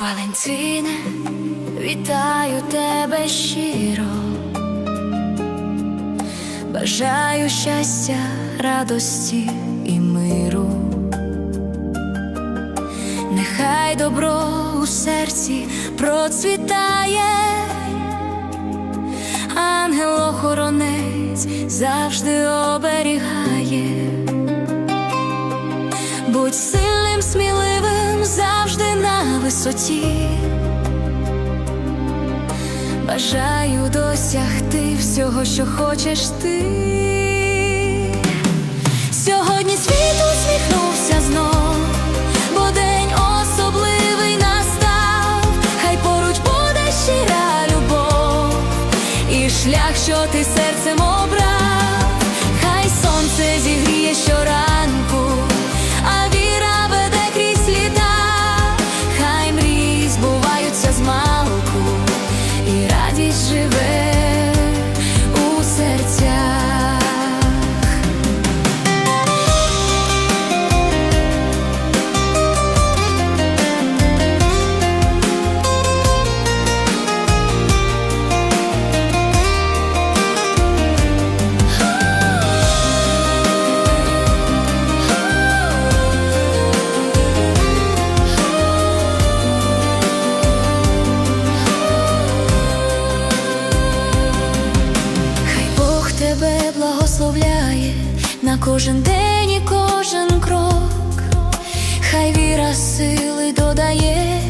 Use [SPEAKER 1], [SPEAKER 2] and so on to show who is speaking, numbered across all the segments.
[SPEAKER 1] Валентине, вітаю тебе щиро, бажаю щастя, радості і миру. Нехай добро у серці процвітає, ангел-охоронець завжди оберігає. Будь сильним, висоті. Бажаю досягти всього, що хочеш ти. Сьогодні світ усміхнувся знов, бо день особливий настав, хай поруч буде щира любов, і шлях, що ти серцем радість живе тебе благословляє на кожен день і кожен крок, хай віра сили додає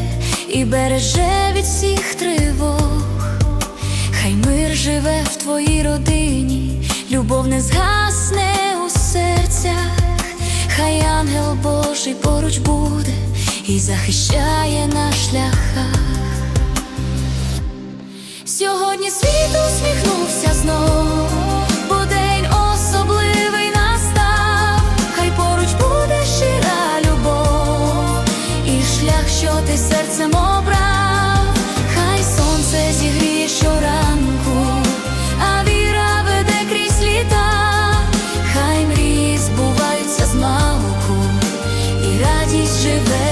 [SPEAKER 1] і береже від всіх тривог, хай мир живе в твоїй родині, любов не згасне у серцях, хай ангел Божий поруч буде і захищає на шляхах. Сьогодні світ усміхнувся знов, серцем обрав, хай сонце зігріє щоранку, а віра веде крізь літа, хай мрії збуваються з малку, і радість живе.